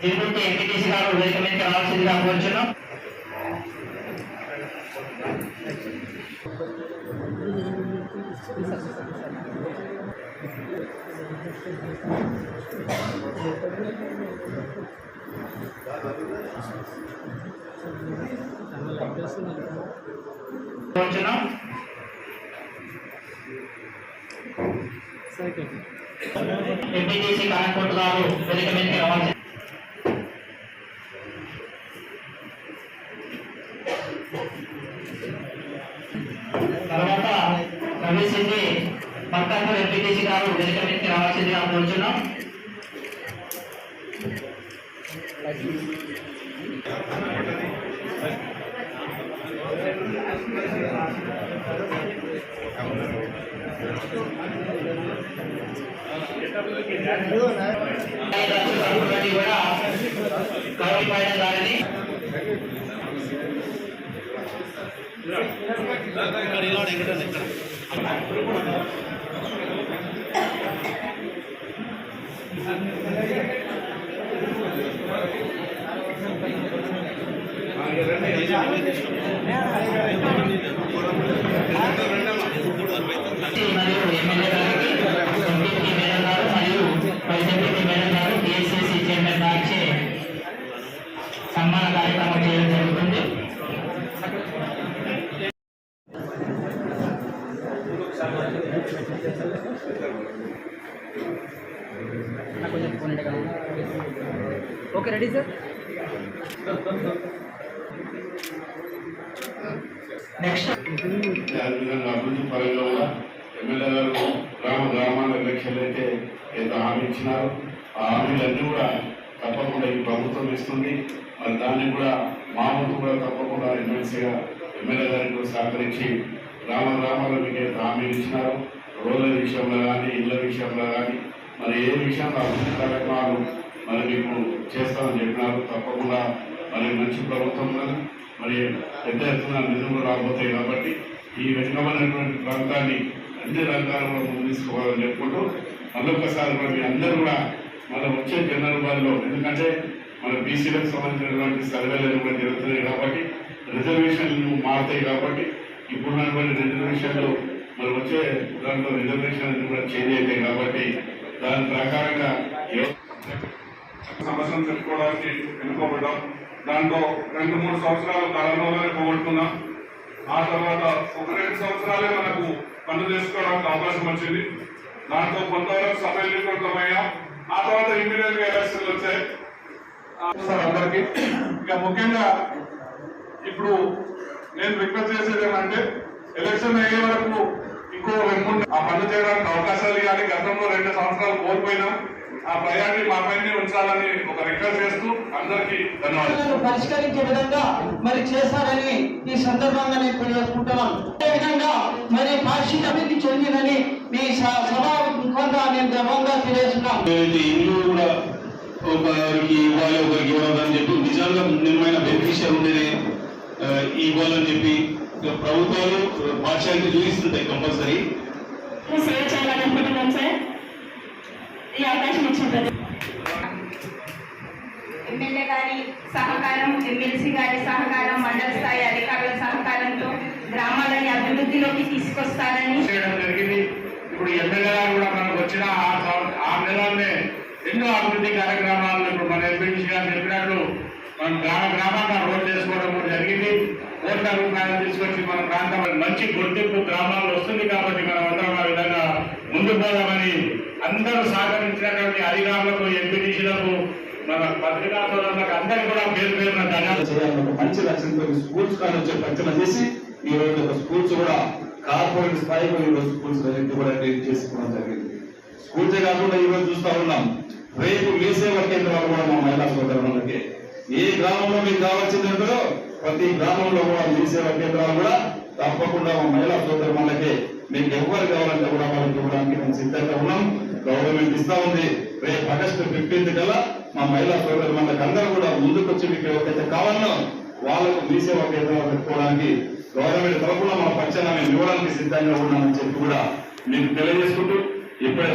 Tirupati MPTC గారు వేదిక మీదకి రావాల్సిందిగా కోరుచున్నాం. కోరుచున్నాం. ఎంపీటీసీ కాన్కోట్ గారు వేదిక మీదకి రావాల్సి తర్వాత ప్రవేశించి పక్కన ఎంపీటీసీ గారు వేదిక మీదకి రావాల్సిందిగా కోరుచున్నాం. కూడా కౌలిపైన దానిని మరియు సన్మాన కార్యక్రమం చేయడం జరుగుతుంది ఓకే రెడీ సార్ నెక్స్ట్ అదేవిధంగా అభివృద్ధి పరంగా కూడా ఎమ్మెల్యే గారు గ్రామ గ్రామాల ఎలక్షన్లు అయితే ఎంత హామీ ఇచ్చినారో ఆ హామీలన్నీ కూడా తప్పకుండా ఈ ప్రభుత్వం ఇస్తుంది. మరి దాన్ని కూడా మా వంతు కూడా తప్పకుండా ఎమ్మెల్సీగా ఎమ్మెల్యే గారికి కూడా సహకరించి గ్రామ గ్రామాల్లో మీకు హామీ ఇచ్చినారు. రోడ్ల విషయంలో కానీ ఇళ్ళ విషయంలో కానీ మరి ఏ విషయంలో అభివృద్ధి కార్యక్రమాలు మరి మీకు చేస్తామని చెప్పినారు. తప్పకుండా మరి మంచి ప్రభుత్వం మరి పెద్ద ఎత్తున నిధులు రాబోతాయి కాబట్టి ఈ వెనుకబడినటువంటి ప్రాంతాన్ని అన్ని రంగాల్లో ముందు తీసుకోవాలని చెప్పుకుంటూ మరొకసారి కూడా మీ అందరూ కూడా మన వచ్చే జనరల్ ఎందుకంటే మన బీసీలకు సంబంధించినటువంటి సర్వేలు కూడా జరుగుతున్నాయి కాబట్టి రిజర్వేషన్లు మారుతాయి కాబట్టి ఇప్పుడున్నటువంటి రిజర్వేషన్లు మరి వచ్చే దాంట్లో రిజర్వేషన్ కూడా చేంజ్ అవుతాయి కాబట్టి దాని ప్రకారంగా సమస్యలు సమస్యను చెప్పుకోవడానికి ఎన్నుకోబడ్డాం దాంట్లో రెండు మూడు సంవత్సరాలు కాలంలోనే పోగొట్టుకున్నాం. ఆ తర్వాత ఒక రెండు సంవత్సరాలే మనకు పనులు చేసుకోవడానికి అవకాశం వచ్చింది. దాంట్లో కొంతవరకు సఫలీకృతమయ్యాం ఆ తర్వాత ఇమీడియట్గా ఎలక్షన్లు వచ్చాయి. సార్ అందరికి. ఇక ముఖ్యంగా ఇప్పుడు నేను రిక్వెస్ట్ చేసేది ఏమంటే ఎలక్షన్ అయ్యే వరకు ఇంకో రెండు ఆ పనులు చేయడానికి అవకాశాలు ఇవ్వాలి. గతంలో రెండు సంవత్సరాలు కోల్పోయినాం. ఆ ప్రయాణి మా పైన ఉంచాలని ఒక రిక్వెస్ట్ చేస్తూ అందరికీ ధన్యవాదాలు. పరిష్కరించే విధంగా మరి చేస్తారని ఈ సందర్భంగా నేను తెలియజేసుకుంటున్నాను. అదేవిధంగా మరి పాక్షిక అభివృద్ధి చెందిందని మీ సభ ముఖంగా నేను గర్వంగా తెలియజేస్తున్నాను. ఇల్లు కూడా ఒకరికి ఇవ్వాలి ఒకరికి చెప్పి నిజంగా నిజమైన బెనిఫిషియర్ ఉండేది ఇవ్వాలని చెప్పి ప్రభుత్వాలు పాఠశాలకి చూపిస్తుంటాయి కంపల్సరీ. తీసుకొస్తారని. చేయడం జరిగింది. ఇప్పుడు ఎమ్మెల్యే కూడా మనకు వచ్చిన ఆ నెలలోనే ఎన్నో అభివృద్ధి కార్యక్రమాలను ఇప్పుడు మన ఎంపీటీసీ గారు చెప్పినట్లు మనం గ్రామ గ్రామాల్లో రోడ్లు వేసుకోవడం కూడా జరిగింది. కోట్ల రూపాయలు తీసుకొచ్చి మన ప్రాంతం మంచి గుర్తింపు గ్రామాల్లో వస్తుంది కాబట్టి మనం అందరం ఆ విధంగా ముందుకు పోదామని అందరూ సహకరించినటువంటి అధికారులకు ఎంపీటీసీలకు మన పత్రికా సోదరులకు అందరికీ కూడా పేరు పేరున ధన్యవాదాలు. మంచి లక్ష్యంతో స్కూల్స్ కానీ వచ్చే చేసి ఈ రోజు ఒక స్కూల్స్ కూడా కార్పొరేట్ స్థాయిలో ఈ రోజు స్కూల్స్ కూడా చేసుకోవడం జరిగింది. స్కూల్సే కాకుండా ఈ రోజు చూస్తా ఉన్నాం. రేపు మీ సేవ కేంద్రాలు కూడా మా మహిళా సోదరులకి ఏ గ్రామంలో మీకు కావాల్సింది ఉంటుందో ప్రతి గ్రామంలో కూడా మీ సేవ కేంద్రాలు కూడా తప్పకుండా మా మహిళా సోదరులకి మీకు ఎవరు కావాలంటే కూడా వాళ్ళకి ఇవ్వడానికి మేము సిద్ధంగా ఉన్నాం. గవర్నమెంట్ ఇస్తా ఉంది. రేపు ఆగస్టు ఫిఫ్టీన్త్ కల్లా మా మహిళా సోదరు మనకు అందరూ కూడా ముందుకు వచ్చి మీకు ఎవరికైతే కావాలనో వాళ్ళకు మీ సేవ కేంద్రాలు పెట్టుకోవడానికి గవర్నమెంట్ తరఫున మా పక్షాన మేము ఇవ్వడానికి సిద్ధంగా ఉన్నామని చెప్పి కూడా మీకు తెలియజేసుకుంటూ ఇప్పుడే